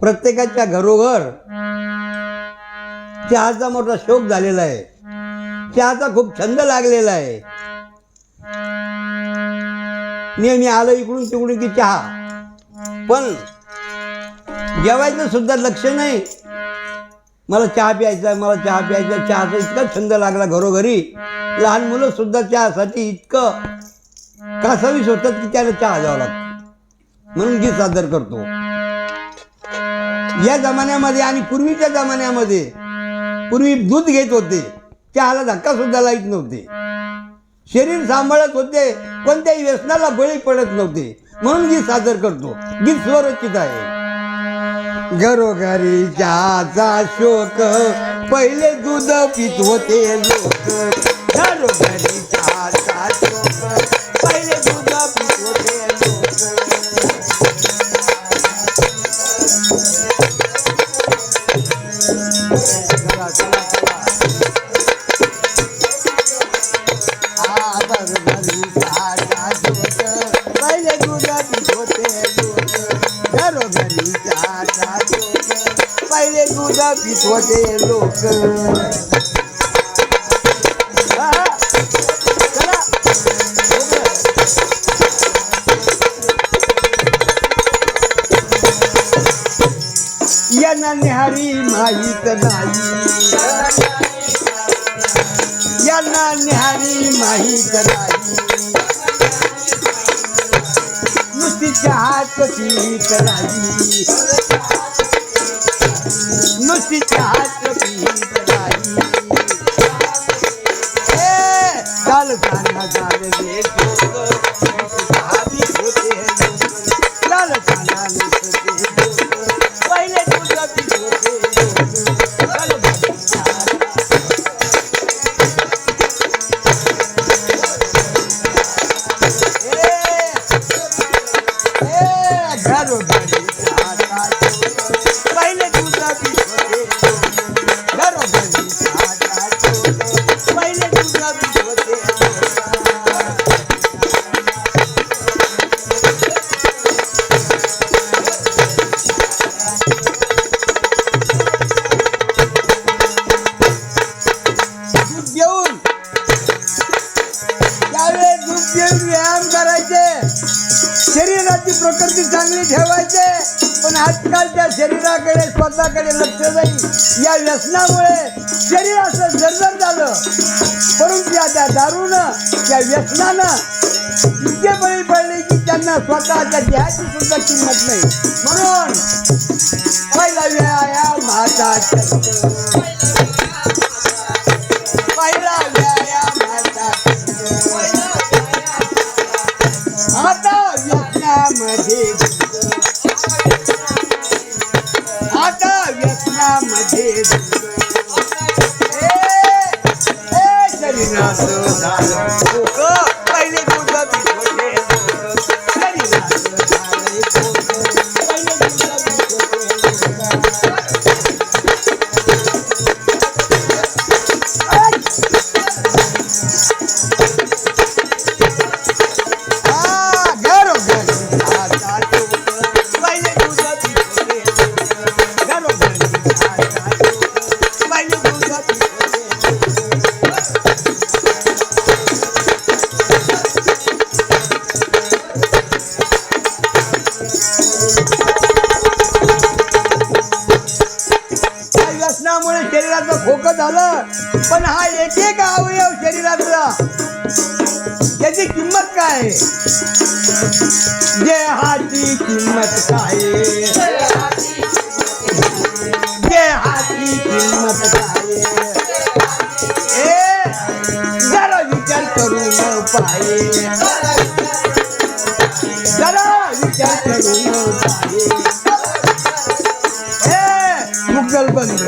प्रत्येकाच्या घरोघर चहाचा मोठा शोक झालेला आहे. चहाचा खूप छंद लागलेला आहे. नेहमी आलं इकडून तिकडून की चहा. पण जेवायचं सुद्धा लक्ष नाही. मला चहा प्यायचा मला चहा प्यायचा चहाचा इतका छंद लागला घरोघरी. लहान मुलं सुद्धा चहासाठी इतकं कासावीस होतात की त्याला चहा द्यावा लागतो. म्हणून गीत सादर करतो. या जमान्यामध्ये आणि पूर्वीच्या जमान्यामध्ये पूर्वी दूध घेत होते. चहाला धक्का सुद्धा लाईत नव्हते. शरीर सांभाळत होते कोणत्याही व्यसनाला बळी पडत नव्हते. म्हणून गीत सादर करतो. गीत स्वरचित आहे. घरोघरी चहाचा शोक पहिले दूध पित होते लोक. घरोघरी चहाचा शोक पहिले दूध पहिले पिसवते लोक. यांना निहारी माहीत नाही. यांना निहारी माहीत नाही. नुसती चहा कशी नाही नुसती चहात पीत त्यावेळेस व्यायाम करायचे. शरीराची प्रकृती चांगली ठेवायचे. पण आजकालच्या शरीराकडे स्वतःकडे लक्ष नाही. या व्यसनामुळे शरीर असं जर्जर झालं. परंतु या त्या दारूनं त्या व्यसनानं इतके बळी पडले की त्यांना स्वतःच्या देहाची सुद्धा किंमत नाही. म्हणून पहिला व्यायाम हातात व्यसनामध्ये आता व्यसनामध्ये भोक खोकं झालं पण हा एक एक अवयव शरीरातला त्याची किंमत काय? आहे? देहाची किंमत काय? आहे? देहाची किंमत काय? ए, जरा विचार करून पाहे जरा विचार करू न ए, मुघल बंद